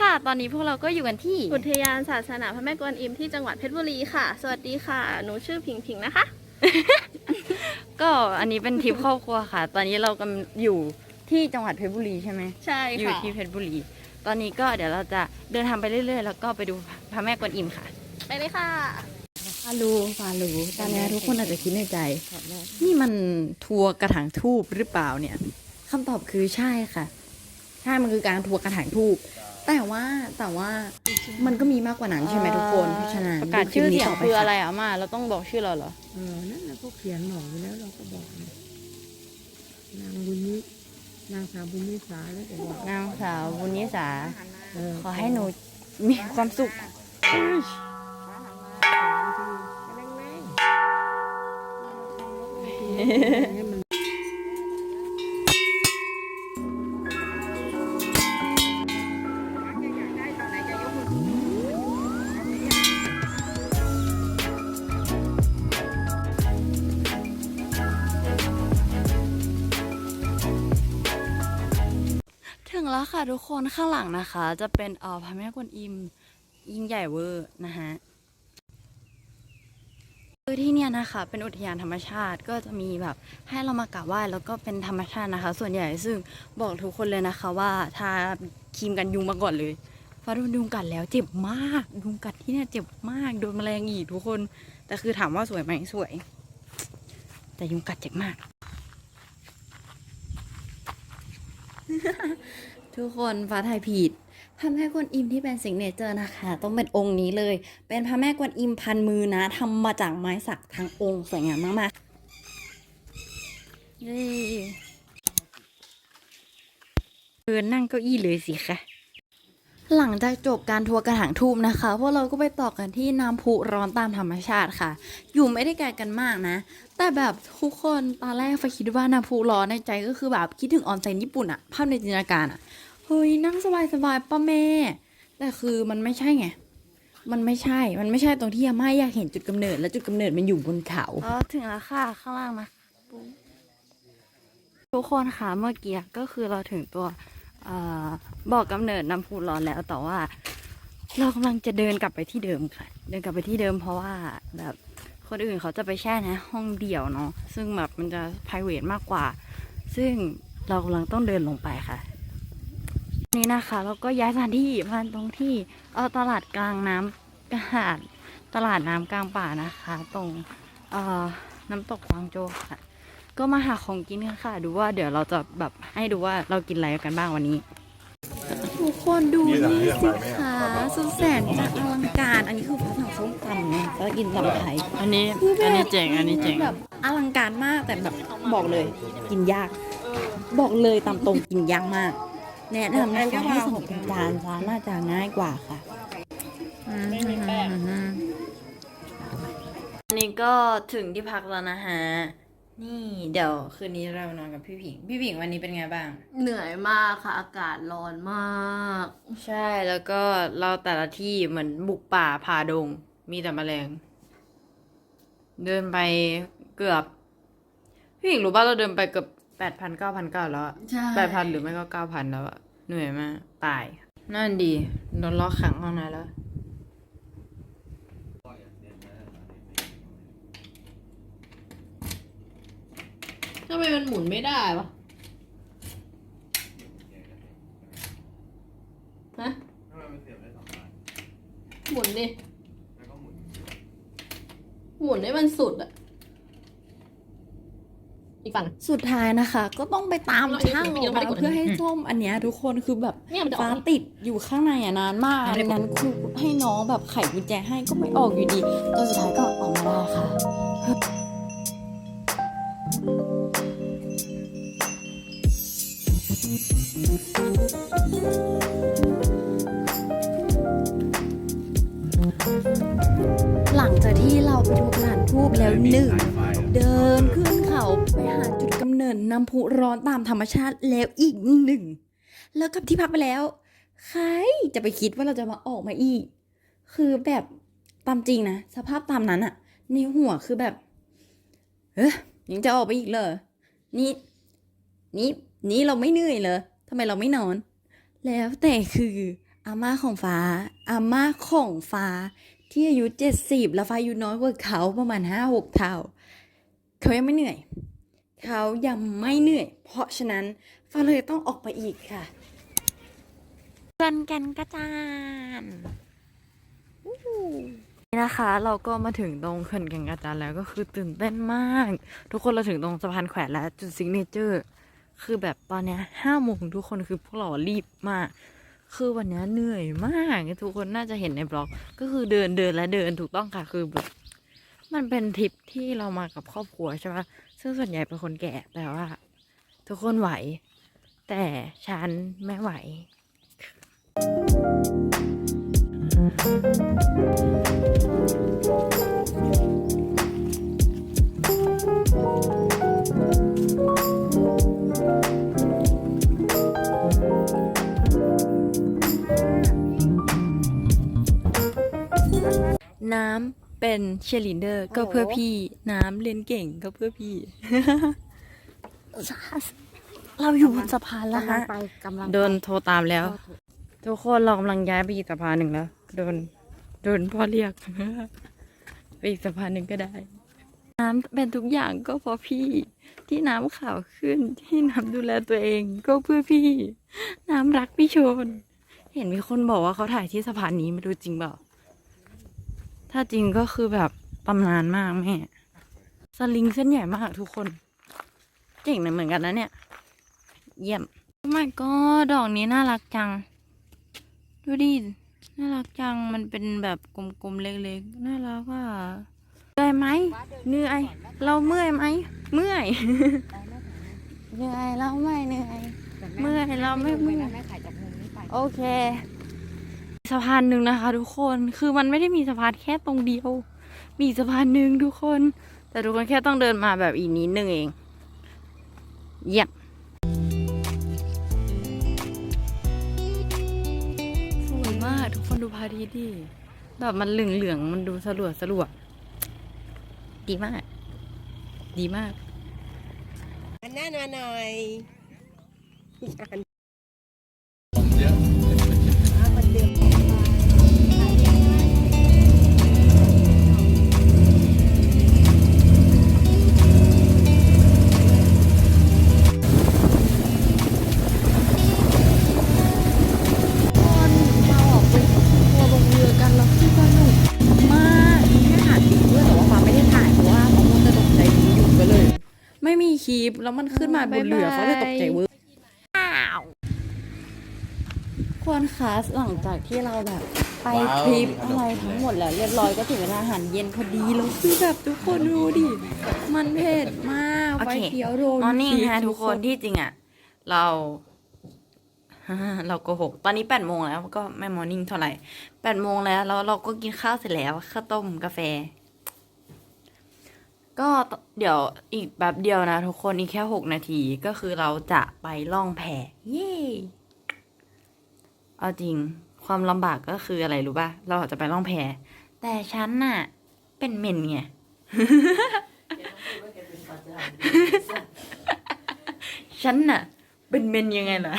ค่ะ ตอนนี้พวกเราก็อยู่กันที่ อุทยานศาสนาพระแม่กวนอิมที่จังหวัดเพชรบุรีค่ะ สวัสดีค่ะ หนูชื่อผิงผิงนะคะ ก็อันนี้เป็นทริปครอบครัวค่ะ ตอนนี้เรากำลังอยู่ที่จังหวัดเพชรบุรีใช่ไหมใช่อยู่ค่ะที่เพชรบุรี ตอนนี้ก็เดี๋ยวเราจะเดินทางไปเรื่อยๆ แล้วก็ไปดูพระแม่กวนอิมค่ะ ไปเลยค่ะ ฟาลูฟาลูตอนนี้ทุกคนอาจจะคิดในใจ นี่มันทัวร์กระถางทูบหรือเปล่าเนี่ยคำตอบคือใช่ค่ะ ใช่มันคือการทัวร์กระถางทูบ แต่ว่าแต่ว่ามันก็มีมากกว่านั้นใช่ไหมทุกคนเพราะฉะนั้นประกาศชื่อเสียงดูลิปคือนี้ต่ปอะไรอะมาเราต้องบอกชื่อเราเหรอเออนั่นแหละก็เขียนบอกอยู่แล้วเราก็บอกนะนางบุญนินางสาวบุญนิสาแล้วก็บอกนางสาวบุญยิสาเออขอให้หนูมีความสุข ถึงแล้วค่ะทุกคนข้างหลังนะคะ จะเป็นเอ่อพระแม่กวนอิมยิ่งใหญ่เวอร์นะฮะคือที่เนี่ยนะคะ เป็นอุทยานธรรมชาติก็จะมีแบบให้เรามากราบไหว้แล้วก็เป็นธรรมชาตินะคะ ส่วนใหญ่ซึ่งบอกทุกคนเลยนะคะว่าทาครีมกันยุงมาก่อนเลยฟ้าโดนยุงกัดแล้วเจ็บมากยุงกัดที่เนี่ยเจ็บมากโดนแมลงอีกทุกคน แต่คือถามว่าสวยไหมสวย แต่ยุงกัดเจ็บมาก ทุกคนฟ้าไทยผิดพระแม่กวนอิมที่เป็นสิงเนเจอร์นะคะ ต้องเป็นองค์นี้เลย เป็นพระแม่กวนอิมพันมือนะทำมาจากไม้สักทั้งองค์สวยงามมากๆเย้เดินนั่งเก้าอี้เลยสิคะ หลังจากจบการทัวร์กระถางทูบนะคะ พวกเราก็ไปต่อกันที่น้ำพุร้อนตามธรรมชาติค่ะ อยู่ไม่ได้ไกลกันมากนะ แต่แบบทุกคนตอนแรกไฟคิดว่าน้ำพุร้อนในใจก็คือแบบคิดถึงออนเซ็นญี่ปุ่นอะภาพในจินตนาการอะเฮ้ยนั่งสบายสบายๆป้าแม่ แต่คือมันไม่ใช่ไง มันไม่ใช่ มันไม่ใช่ตรงที่อาม่าอยากเห็นจุดกำเนิดและจุดกำเนิดมันอยู่บนเขาอ๋อถึงแล้วค่ะข้างล่างนะทุกคนค่ะเมื่อกี้ก็คือเราถึงตัว บอกกำเนิดน้ำพุร้อนแล้วแต่ว่า เรากำลังจะเดินกลับไปที่เดิมค่ะ เดินกลับไปที่เดิมเพราะว่าแบบคนอื่นเขาจะไปแช่ในห้องเดี่ยวเนาะซึ่งแบบมันจะ p r i v a t มากกว่า ซึ่งเรากำลังต้องเดินลงไปค่ะ นี่นะคะเราก็ย้ายสถานที่มาตรงที่เออตลาดกลางน้ำกลาดตลาดน้ำกลางป่านะคะ ตรงเออน้ำตกกวางโจค่ะ ก็มาหาของกินกันค่ะ ดูว่าเดี๋ยวเราจะแบบให้ดูว่าเรากินอะไรกันบ้างวันนี้ ทุกคนดูนี่สิคะสุดแสนจะอลังการ อันนี้คือฟ้าสั่งส้มตำเนี่ยฟ้ากินตำไทยอันนี้คือแบบอันนี้เจ๋ง อันนี้เจ๋ง แบบอลังการมากแต่แบบบอกเลย กินยาก บอกเลยตามตรงกินยากมาก แนะนำนะคะให้สั่งเป็นจานจานน่าจะง่ายกว่าค่ะอันนี้ก็ถึงที่พักแล้วนะฮะ นี่เดี๋ยวคืนนี้เรานอนกับพี่ผิง พี่ผิงวันนี้เป็นไงบ้าง เหนื่อยมากค่ะ อากาศร้อนมาก ใช่แล้วก็เราแต่ละที่เหมือนบุกป่าผ่าดง มีแต่แมลง เดินไปเกือบ พี่หญิงรู้ป่ะเราเดินไปเกือบแปดพันเก้าพันเก้าแล้วอะใช่แปดพันหรือไม่ก็เก้าพันแล้วอะเหนื่อยมาก ตาย นั่นดีโดนล็อกขังห้องนั้นแล้ว ทำไมมันหมุนไม่ได้วะฮะหมุนดิหมุนให้มันสุดอะอีกฝั่ง สุดท้ายนะคะ ก็ต้องไปตามเราอันนี้ช่างคืออยัอกงไม่มาได้กดเพื่อให้ส้มอันเนี้ยทุกคนคือแบบเนี่ยมันจะออกฟ้าติดอยู่ข้างในอะนานมากดังนั้นคือให้น้องแบบไขกุญแจให้ก็ไม่ออกอยู่ดีจนสุดท้ายก็ออกมาได้ค่ะ หลังจากที่เราไปดูกระถางทูบแล้วหนึ่ง เดินขึ้นเขาไปหาจุดกำเนิดน้ำพุร้อนตามธรรมชาติแล้วอีกหนึ่ง แล้วกลับที่พักไปแล้ว ใครจะไปคิดว่าเราจะมาออกมาอีก คือแบบตามจริงนะ สภาพตามนั้นอะในหัวคือแบบเฮ้ยยังจะออกไปอีกเหรอนี่นี่นี่เราไม่เหนื่อยเหรอ ทำไมเราไม่นอน แล้วแต่คืออาม่าของฟ้าอาม่าของฟ้าที่อายุเจ็ดสิบแล้วฟ้าอายุน้อยกว่าเขาประมาณห้าหกเท่า เขายังไม่เหนื่อย เขายังไม่เหนื่อย เพราะฉะนั้นฟ้าเลยต้องออกไปอีกค่ะกันกันกระจานนี่นะคะ เราก็มาถึงตรงเขื่อนแก่งกระจานแล้วก็คือตื่นเต้นมาก ทุกคนเราถึงตรงสะพานแขวนแล้วจุดซิกเนเจอร์ คือแบบตอนเนี้ยห้าโมงทุกคนคือพวกเรารีบมาก คือวันนี้เหนื่อยมากทุกคนน่าจะเห็นในบล็อก ก็คือเดินเดินและเดินถูกต้องค่ะคือแบบมันเป็นทริปที่เรามากับครอบครัวใช่ปะซึ่งส่วนใหญ่เป็นคนแก่แต่ว่า ทุกคนไหว แต่ฉันไม่ไหว น้ำเป็นเชยร์ลินเดอร์ ก็เพื่อพี่น้ำเรียนเก่งก็เพื่อพี่เราอยู่บนสะพานแล้วกำลัฮะงไปกำลังโดนโทรตามแล้ว ทุกคนเรากำลังย้ายไปอีกสะพานหนึ่งแล้วโดนโดนพ่อเรียกไปอีกสะพานหนึ่งก็ได้ น้ำเป็นทุกอย่างก็เพราะพี่ ที่น้ำข่าวขึ้นที่น้ำดูแลตัวเองก็เพื่อพี่ น้ำรักพี่ชน เห็นมีคนบอกว่าเขาถ่ายที่สะพานนี้ไม่รู้จริงเปล่า ถ้าจริงก็คือแบบตำนานมากแม่ สลิงเส้นใหญ่มากทุกคนเจ๋งนะเหมือนกันนะเนี่ย เยี่ยมโอ้ my god ดอกนี้น่ารักจัง ดูดิ น่ารักจัง มันเป็นแบบกลมๆเล็กๆ น่ารักอะเหนื่อยไหมเหนื่อย เราเมื่อยไหม เมื่อย เหนื่อยเราไม่เหนื่อย เมื่อยเราไม่เมื่อยโอเค สะพานหนึ่งนะคะ ทุกคนคือมันไม่ได้มีสะพานแค่ตรงเดียว มีสะพานหนึ่งทุกคน แต่ทุกคนแค่ต้องเดินมาแบบอีกนิดนึงเองเยี่ยมสวยมากทุกคนดูพระอาทิตย์ดิแบบมันเหลืองเหลืองๆมันดูสลัวสลัวดีมาก ดีมาก อันหน้าหน่อย ลิป แล้วมันขึ้นมาบนเรือเขาเลยตกใจเวอร์ควรคาสหลังจากที่เราแบบ ไปทริปอะไรทั้งหมดแล้ว เรียบร้อยก็ถึงเวลาอาหารเย็นพอดีแล้วคือแบบทุกคนดูดิ มันเผ็ดมากโอไฟเคเขียวโดนมอร์นิ่งพริฮะทุกคนที่จริงอะ เราเราโกหก ตอนนี้แปดโมงแล้วก็ไม่มอร์นิ่งเท่าไหร่แปดโมงแล้วแล้วเราก็กินข้าวเสร็จแล้วข้าวต้มกาแฟ ก็เดี๋ยวอีกแบบเดียวนะทุกคนอีกแค่หกนาทีก็คือเราจะไปล่องแพเย้เอาจริงความลำบากก็คืออะไรรู้ป่ะ เราจะไปล่องแพแต่ฉันน่ะ เป็นเมนไงฉันน่ะ เป็นเมนยังไงล่ะ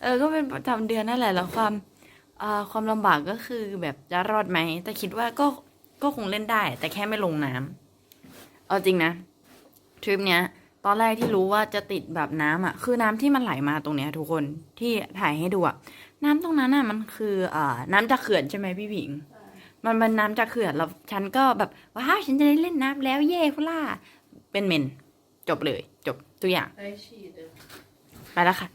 เออก็เป็นประจำเดือนนั่นแหละแล้วความความลำบากก็คือแบบจะรอดไหม แต่คิดว่าก็ ก็คงเล่นได้ แต่แค่ไม่ลงน้ำเอาจริงนะทริปเนี้ย ตอนแรกที่รู้ว่าจะติดแบบน้ำอะ คือน้ำที่มันไหลมาตรงเนี้ย ทุกคนที่ถ่ายให้ดูอะน้ำตรงนั้นอะมันคืออ่าน้ำจากเขื่อนใช่ไหมพี่ผิง มันเป็นน้ำจากเขื่อนแล้วฉันก็แบบว้าวฉันจะได้เล่นน้ำแล้วเย่พุล่าเป็นเมนจบเลย จบทุกอย่างไปแล้วค่ะ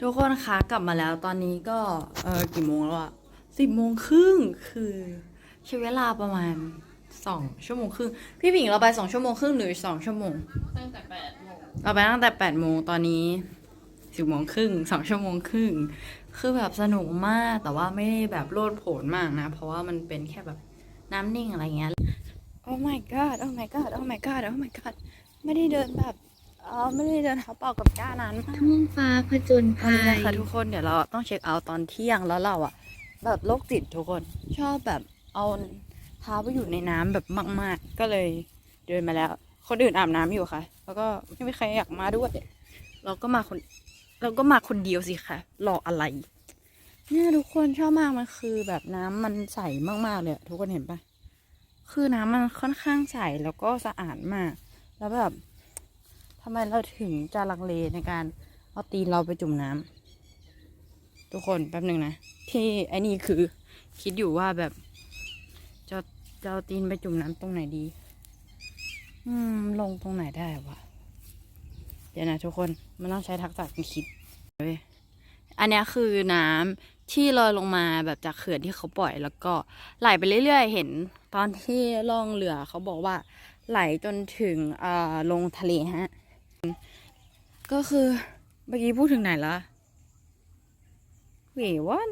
ทุกคนคะกลับมาแล้วตอนนี้ก็เออกี่โมงแล้วอะสิบโมงครึ่งคือ ใช้เวลาประมาณสองชั่วโมงครึ่งพี่ผิงเราไปสองชั่วโมงครึ่งหรือสองชั่วโมง ตั้งแต่แปดโมงเราไปตั้งแต่แปดโมงตอนนี้สิบโมงครึ่งสองชั่วโมงครึ่งคือแบบสนุกมากแต่ว่าไม่ได้แบบโลดโผนมากนะ เพราะว่ามันเป็นแค่แบบน้ำนิ่งอะไรเงี้ย Oh my god Oh my god Oh my god Oh my god ไม่ได้เดินแบบเออไม่ได้เดินเท้าเปล่ากับก้านานมากทุ่งฟ้าผจญตอนภันี้ยนะคะทุกคนเดี๋ยวเราต้องเช็คเอาท์ตอนเที่ยงแล้วเราอะแบบโรคจิตทุกคนชอบแบบ เอาเท้าไปอยู่ในน้ำแบบมาก ๆ ก็เลยเดินมาแล้ว คนอื่นอาบน้ำอยู่ค่ะ แล้วก็ไม่มีใครอยากมาด้วย เราก็มาคน เราก็มาคนเดียวสิคะรออะไร เนี่ยทุกคนชอบมากมันคือแบบน้ำมันใสมากๆเลยทุกคนเห็นปะคือน้ำมันค่อนข้างใสแล้วก็สะอาดมาก แล้วแบบทำไมเราถึงจะลังเลในการเอาตีนเราไปจุ่มน้ำทุกคนแป๊บหนึ่งนะที่ไอ้นี่คือคิดอยู่ว่าแบบ จะเอาตีนไปจุ่มน้ำตรงไหนดี อืม ลงตรงไหนได้วะ เดี๋ยวนะทุกคน มันต้องใช้ทักษะการคิดเว้ยอันนี้คือน้ำที่ลอยลงมาแบบจากเขื่อนที่เขาปล่อยแล้วก็ไหลไปเรื่อย ๆ เห็น ตอนที่ล่องเรือเขาบอกว่า ไหลจนถึงอ่าลงทะเลฮะ ก็คือเมื่อกี้พูดถึงไหนละเววัด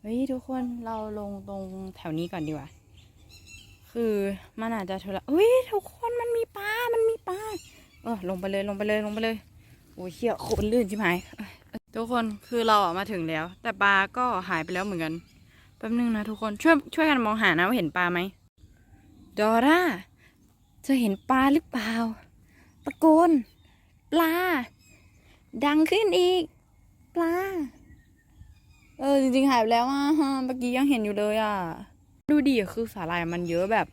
เฮ้ยทุกคนเราลงตรงแถวนี้ก่อนดีกว่า คือมันอาจจะทุละเฮ้ยทุกคนมันมีปลา มันมีปลา เออลงไปเลยลงไปเลยลงไปเลย โอ้ยเชี่ยโคตรลื่นใช่ไหมทุกคนคือเราอะมาถึงแล้ว แต่ปลาก็หายไปแล้วเหมือนกันแป๊บนึงนะทุกคนช่วยช่วยกันมองหานะว่าเห็นปลาไหมดอร่าเธอเห็นปลาหรือเปล่า ตะโกน ปลา ดังขึ้นอีก ปลา เออจริงๆหายไปแล้วอะฮะเมื่อกี้ยังเห็นอยู่เลยอะ ดูดิคือสาหร่ายมันเยอะแบบ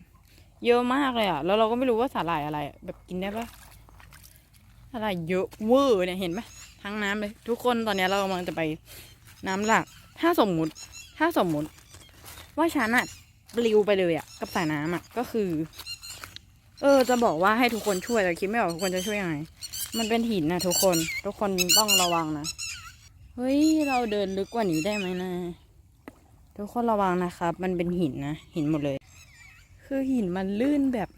เยอะมากเลยอะ แล้วเราก็ไม่รู้ว่าสาหร่ายอะไร แบบกินได้ปะสาหร่ายเยอะเวอร์เนี่ยเห็นไหมทั้งน้ำเลย ทุกคนตอนนี้เรากำลังจะไปน้ำหลัก ถ้าสมมุติ ถ้าสมมุติ ว่าฉันอะปลิวไปเลยอะกับสายน้ำอะก็คือ เออ จะบอกว่าให้ทุกคนช่วยแต่คิดไม่ออกทุกคนจะช่วยยังไง มันเป็นหินนะทุกคน ทุกคนต้องระวังนะ เฮ้ย เราเดินลึกกว่านี้ได้ไหมนะ ทุกคนระวังนะครับ มันเป็นหินนะ หินหมดเลย คือหินมันลื่นแบบ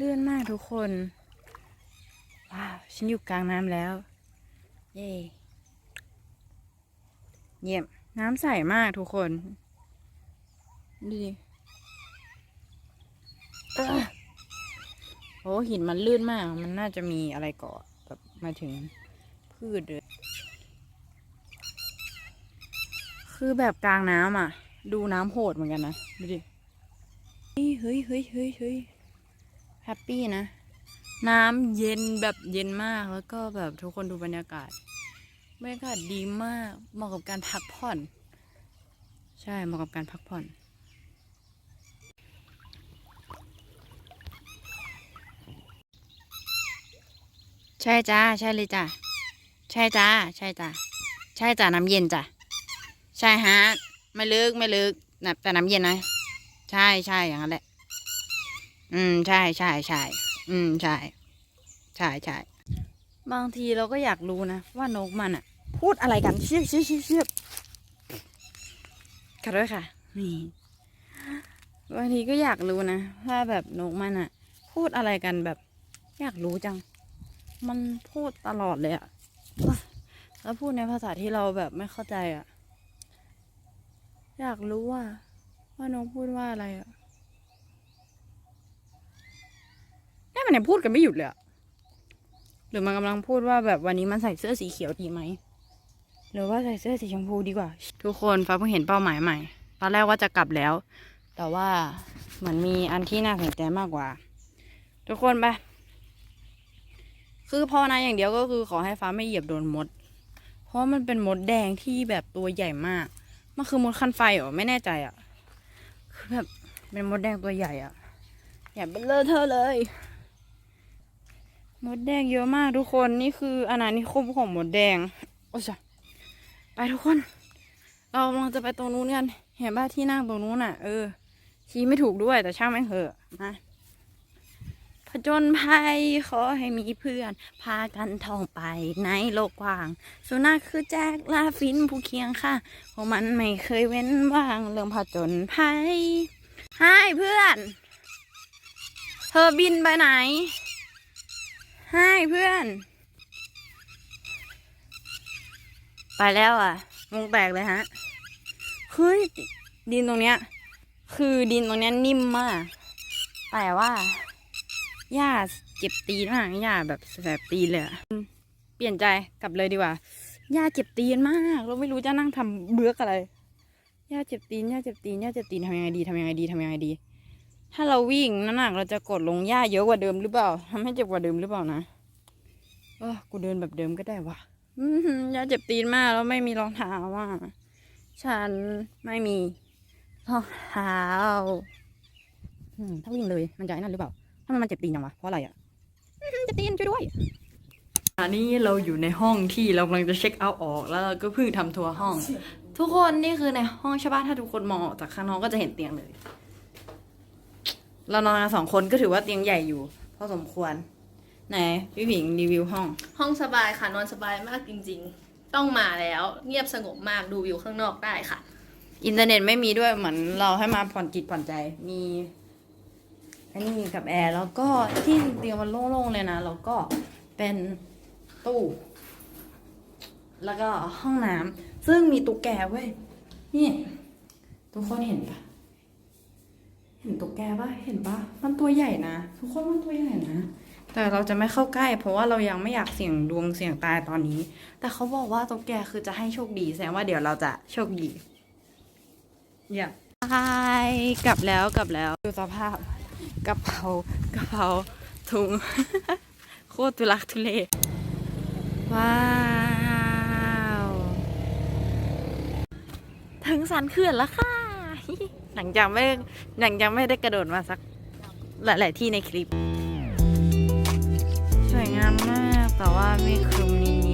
ลื่นมากทุกคน ว้าว ฉันอยู่กลางน้ำแล้ว เย่เยี่ยม น้ำใสมากทุกคน ดูดิเอ้อโอ้หินมันลื่นมาก มันน่าจะมีอะไรเกาะแบบมาถึงพืชเลย คือแบบกลางน้ำอะ ดูน้ำโหดเหมือนกันนะ ดูดิเฮ้ยเฮ้ยเฮ้ยเฮ้ยแฮปปี้นะ น้ำเย็นแบบเย็นมากแล้วก็แบบทุกคนดูบรรยากาศบรรยากาศดีมากเหมาะกับการพักผ่อน ใช่เหมาะกับการพักผ่อนใช่จ้าใช่เลยจ้าใช่จ้าใช่จ้าใช่จ้าน้ำเย็นจ้ะ ใช่ฮะ ไม่ลึกไม่ลึกนะแต่น้ำเย็นนะ ใช่ใช่อย่างนั้นแหละ อืม ใช่ใช่ใช่อืม ใช่ ใช่ใช่บางทีเราก็อยากรู้นะ ว่านกมันอะพูดอะไรกันเชียบเชียบเชียบเชียบขอโทษค่ะ นี่บางทีก็อยากรู้นะว่าแบบนกมันอะพูดอะไรกันแบบ อยากรู้จัง มันพูดตลอดเลยอะแล้วพูดในภาษาที่เราแบบไม่เข้าใจอะ อยากรู้ว่า ว่านกพูดว่าอะไรอะนี่มันยังพูดกันไม่หยุดเลยอะหรือมันกำลังพูดว่าแบบวันนี้มันใส่เสื้อสีเขียวดีไหม หรือว่าใส่เสื้อสีชมพูดีกว่า ทุกคนฟ้าเพิ่งเห็นเป้าหมายใหม่ ตอนแรกว่าจะกลับแล้ว แต่ว่าเหมือนมีอันที่น่าสนใจมากกว่า ทุกคนไป คือภาวนาอย่างเดียวก็คือขอให้ฟ้าไม่เหยียบโดนมด เพราะมันเป็นมดแดงที่แบบตัวใหญ่มาก มันคือมดคันไฟเหรอไม่แน่ใจอะ คือแบบเป็นมดแดงตัวใหญ่อะใหญ่เป็นเลอะเทอะเลย มดแดงเยอะมากทุกคนนี่คืออาณานิคมของมดแดงโอ้ยจ้ะไปทุกคน เรากำลังจะไปตรงนู้นกัน เห็นป่ะที่นั่งตรงนู้นอะ เออชี้ไม่ถูกด้วยแต่ช่างแม่งเหอะนะ จญภัยขอให้มีเพื่อน พากันท่องไปในโลกกว้าง สุนัขคือแจ็คลาฟินผู้เคียงค่ะเพราะมันไม่เคยเว้นว่างเรื่องผจญภัยไฮเพื่อน เธอบินไปไหนไฮเพื่อน ไปแล้วอะงงแตกเลยฮะเฮ้ยดินตรงเนี้ย คือดินตรงเนี้ยนิ่มมาก แต่ว่า หญ้าเจ็บตีนมากหญ้าแบบแสบตีนเลยอะเปลี่ยนใจกลับเลยดีกว่าหญ้าเจ็บตีนมากเราไม่รู้จะนั่งทำเบือกอะไรหญ้าเจ็บตีนหญ้าเจ็บตีนหญ้าเจ็บตีนทำยังไงดีทำยังไงดีทำยังไงดี ถ้าเราวิ่งน้ำหนักเราจะกดลงหญ้าเยอะกว่าเดิมหรือเปล่าทำให้เจ็บกว่าเดิมหรือเปล่านะเออกูเดินแบบเดิมก็ได้วะหือยาเจ็บตีนมากแล้วไม่มีรองเท้าอะฉันไม่มีรองเท้าถ้าวิ่งเลยมันจะนั่นหรือเปล่า ทำไมมันเจ็บตีนจังวะเพราะอะไรอะอื้อหือเจ็บตีนช่วยด้วยอันนี้เราอยู่ในห้องที่เรากำลังจะเช็คเอาท์ออก แล้วเราก็เพิ่งทำทัวร์ห้อง ทุกคนนี่คือในห้องใช่ปะถ้าทุกคนมองออกจากข้างนอกก็จะเห็นเตียงเลย เรานอนกันสองคนก็ถือว่าเตียงใหญ่อยู่พอสมควร ไหนพี่ผิงรีวิวห้อง ห้องสบายค่ะนอนสบายมากจริง ๆ ต้องมาแล้ว เงียบสงบมากดูวิวข้างนอกได้ค่ะ อินเทอร์เน็ตไม่มีด้วยเหมือนเราให้มาผ่อนจิตผ่อนใจมี อันนี้กับแอร์แล้วก็ที่เตียงมันโล่งๆเลยนะแล้วก็เป็นตู้ แล้วก็ห้องน้ำซึ่งมีตุ๊กแกเว้ยนี่ทุกคนเห็นปะเห็นตุ๊กแกปะเห็นปะมันตัวใหญ่นะ ทุกคนมันตัวใหญ่นะแต่เราจะไม่เข้าใกล้ เพราะว่าเรายังไม่อยากเสี่ยงดวงเสี่ยงตายตอนนี้ แต่เขาบอกว่าตุ๊กแกคือจะให้โชคดีแสดงว่าเดี๋ยวเราจะโชคดีอย่าใช่กลับแล้วกลับแล้วดูสภาพ กระเป๋ากระเป๋าถุง โคตรทุลักทุเล ว้าว ถึงสันเขื่อนแล้วค่ะหลังจากไม่หลังจากไม่ได้กระโดดมาสัก หลาย ๆ ที่ในคลิป สวยงามมาก แต่ว่ามีคลุมนิ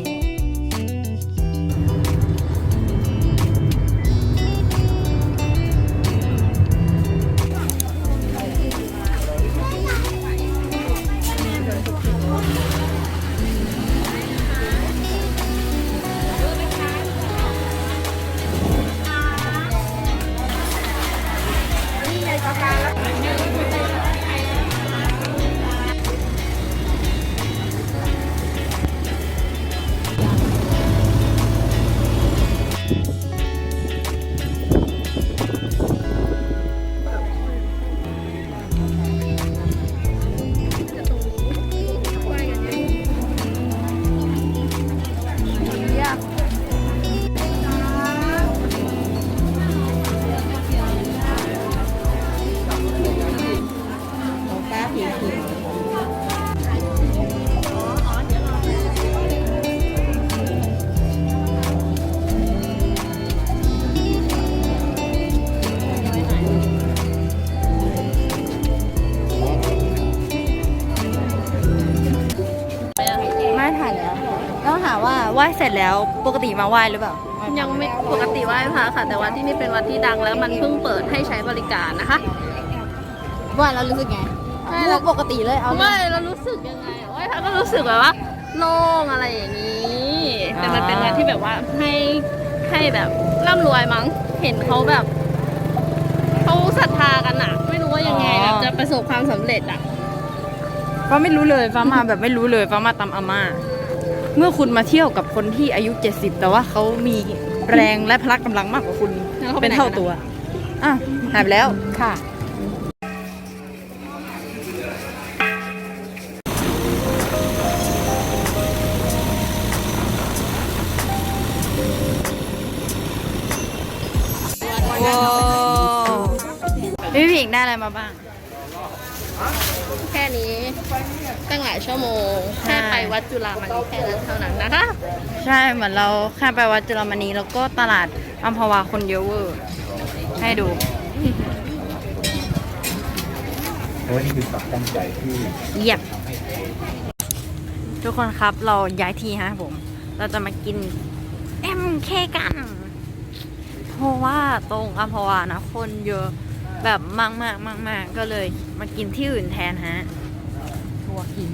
ว่าไหว้เสร็จแล้วปกติมาไหว้หรือเปล่า ยังไม่ปกติไหว้พระค่ะ แต่ว่าที่นี่เป็นวัดที่ดังแล้วมันเพิ่งเปิดให้ใช้บริการนะคะ ไหว้แล้วรู้สึกไงไม่พูดปกติเลยเอาเลยไม่เรารู้สึกยังไงไหว้พระก็รู้สึกแบบว่าโล่งอะไรอย่างนี้ แต่มันเป็นวัดที่แบบว่าให้ให้แบบร่ำรวยมั้งเห็นเขาแบบเขาศรัทธากันอะไม่รู้ว่ายังไงแบบจะประสบความสำเร็จอะ ฟ้าไม่รู้เลยฟ้ามาแบบไม่รู้เลยฟ้ามาตามอาม่า เมื่อคุณมาเที่ยวกับคนที่อายุ 70 แต่ว่าเขามีแรงและพละกำลังมากกว่าคุณแล้วเขาไปเป็นไหนเท่ากันอะตัวอะหายไปแล้ว ค่ะว้าวพี่ผิงได้อะไรมาบ้าง แค่นี้ ตั้งหลายชั่วโมงใช่แค่ไปวัดจุฬามณีแค่นั้นเท่านั้นนะคะ ใช่เหมือนเราแค่ไปวัดจุฬามณีแล้วก็ตลาดอัมพวาคนเยอะเวอร์ให้ดูเพราะว่านี่คือความตั้งใจที่เยี่ยมทุกคนครับเราย้ายที่ฮะผม เราจะมากิน MK กัน เพราะว่าตรงอัมพวานะคนเยอะแบบมากมากมากมากๆก็เลยมากินที่อื่นแทนฮะ ทัวร์กิน